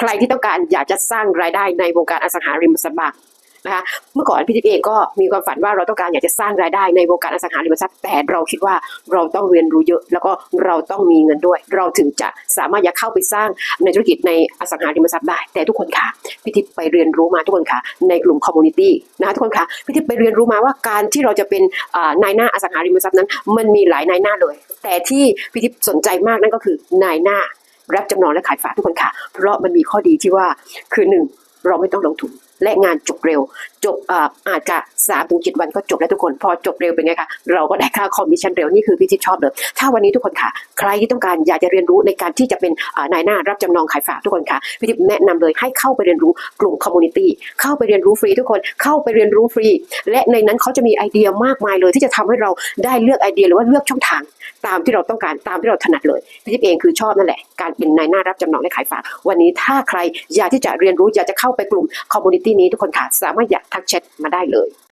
ใครที่ต้องการอยากจะสร้างรายได้ในวงการอสังหาริมทรัพย์นะคะเมื่อก่อนพี่ทิพย์เองก็มีความฝันว่าเราต้องการอยากจะสร้างรายได้ในวงการอสังหาริมทรัพย์แต่เราคิดว่าเราต้องเรียนรู้เยอะ แล้วก็เราต้องมีเงินด้วย เราถึงจะสามารถอยากเข้าไปสร้างในธุรกิจในอสังหาริมทรัพย์ได้ แต่ทุกคนค่ะพี่ทิพย์ไปเรียนรู้มาทุกคนค่ะในกลุ่มคอมมูนิตี้นะคะทุกคนค่ะพี่ทิพย์ไปเรียนรู้มาว่าการที่เราจะเป็นนายหน้าอสังหาริมทรัพย์นั้น มันมีหลายนายหน้าเลย แต่ที่พี่ทิพย์สนใจมากนั่นก็คือนายหน้า รับจำนองและขายฝากทุกคนค่ะ เพราะมันมีข้อดีที่ว่าคือหนึ่งเราไม่ต้องลงทุน และงานจบเร็ว จบอาอาจจะสามถึงเจ็ดวันก็จบแล้วทุกคน พอจบเร็วเป็นไงคะเราก็ได้ค่าคอมมิชชั่นเร็วนี่คือพี่ทิพย์ชอบเลยถ้าวันนี้ทุกคนค่ะ ใครที่ต้องการอยากจะเรียนรู้ในการที่จะเป็นนายหน้ารับจำนองขายฝากทุกคนค่ะพี่ทิพย์แนะนำเลยให้เข้าไปเรียนรู้กลุ่มคอมมูนิตี้เข้าไปเรียนรู้ฟรีทุกคนเข้าไปเรียนรู้ฟรี และในนั้นเขาจะมีไอเดียมากมายเลย ที่จะทำให้เราได้เลือกไอเดียหรือว่าเลือกช่องทางตามที่เราต้องการตามที่เราถนัดเลยพี่ทิพย์เองคือชอบนั่นแหละการเป็นนายหน้ารับจำนองและขายฝาก วันนี้ถ้าใครอยากที่จะเรียนรู้อยากจะเข้าไปกลุ่มคอมมูนิตี้ที่นี้ทุกคนค่ะสามารถอยากทักแชทมาได้เลย